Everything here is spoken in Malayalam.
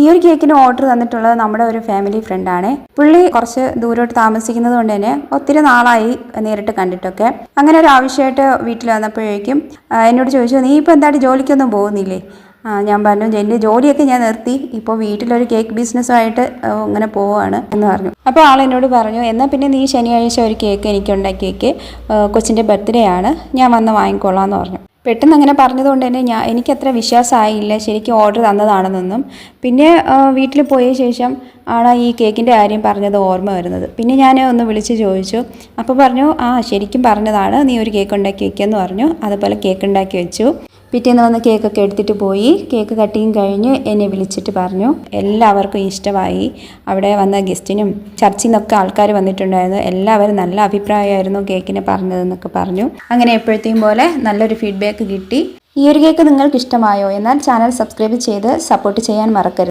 ഈ ഒരു കേക്കിന് ഓർഡർ തന്നിട്ടുള്ളത് നമ്മുടെ ഒരു ഫാമിലി ഫ്രണ്ടാണ് പുള്ളി കുറച്ച് ദൂരോട്ട് താമസിക്കുന്നത് കൊണ്ട് തന്നെ ഒത്തിരി നാളായി നേരിട്ട് കണ്ടിട്ടൊക്കെ. അങ്ങനെ ഒരു ആവശ്യമായിട്ട് വീട്ടിൽ വന്നപ്പോഴേക്കും എന്നോട് ചോദിച്ചു നീ ഇപ്പോൾ എന്തായാലും ജോലിക്കൊന്നും പോകുന്നില്ലേ? ഞാൻ പറഞ്ഞു എന്റെ ജോലിയൊക്കെ ഞാൻ നിർത്തി. ഇപ്പോൾ വീട്ടിലൊരു കേക്ക് ബിസിനസ്സുമായിട്ട് ഇങ്ങനെ പോവുകയാണ് എന്ന് പറഞ്ഞു. അപ്പോൾ ആൾ എന്നോട് പറഞ്ഞു എന്നാൽ പിന്നെ നീ ശനിയാഴ്ച ഒരു കേക്ക് എനിക്ക് ഉണ്ടാക്കിയേക്ക് കൊച്ചിന്റെ ബർത്ത്ഡേ ആണ്. ഞാൻ വന്ന് വാങ്ങിക്കൊള്ളാം എന്ന് പറഞ്ഞു. പെട്ടെന്ന് അങ്ങനെ പറഞ്ഞതുകൊണ്ട് തന്നെ ഞാൻ എനിക്കത്ര വിശ്വാസമായില്ല ശരിക്കും ഓർഡർ തന്നതാണെന്നൊന്നും. പിന്നെ വീട്ടിൽ പോയ ശേഷം ആണ് ഈ കേക്കിന്റെ കാര്യം പറഞ്ഞത് ഓർമ്മ വരുന്നത്. പിന്നെ ഞാൻ ഒന്ന് വിളിച്ച് ചോദിച്ചു. അപ്പോൾ പറഞ്ഞു ആ ശരിക്കും പറഞ്ഞതാണ്. നീ ഒരു കേക്ക് ഉണ്ടാക്കി വെക്കുമെന്ന് പറഞ്ഞു. അതുപോലെ കേക്ക് ഉണ്ടാക്കി വെച്ചു. പിറ്റേന്ന് വന്ന് കേക്കൊക്കെ എടുത്തിട്ട് പോയി. കേക്ക് കട്ടിങ് കഴിഞ്ഞ് എന്നെ വിളിച്ചിട്ട് പറഞ്ഞു. എല്ലാവർക്കും ഇഷ്ടമായി. അവിടെ വന്ന ഗസ്റ്റിനും ചർച്ചിൽ നിന്നൊക്കെ ആൾക്കാർ വന്നിട്ടുണ്ടായിരുന്നു. എല്ലാവരും നല്ല അഭിപ്രായമായിരുന്നു കേക്കിനെ പറഞ്ഞതെന്നൊക്കെ പറഞ്ഞു. അങ്ങനെ എപ്പോഴത്തെയും പോലെ നല്ലൊരു ഫീഡ്ബാക്ക് കിട്ടി. ഈ ഒരു കേക്ക് നിങ്ങൾക്ക് ഇഷ്ടമായോ എന്നാൽ ചാനൽ സബ്സ്ക്രൈബ് ചെയ്ത് സപ്പോർട്ട് ചെയ്യാൻ മറക്കരുത്.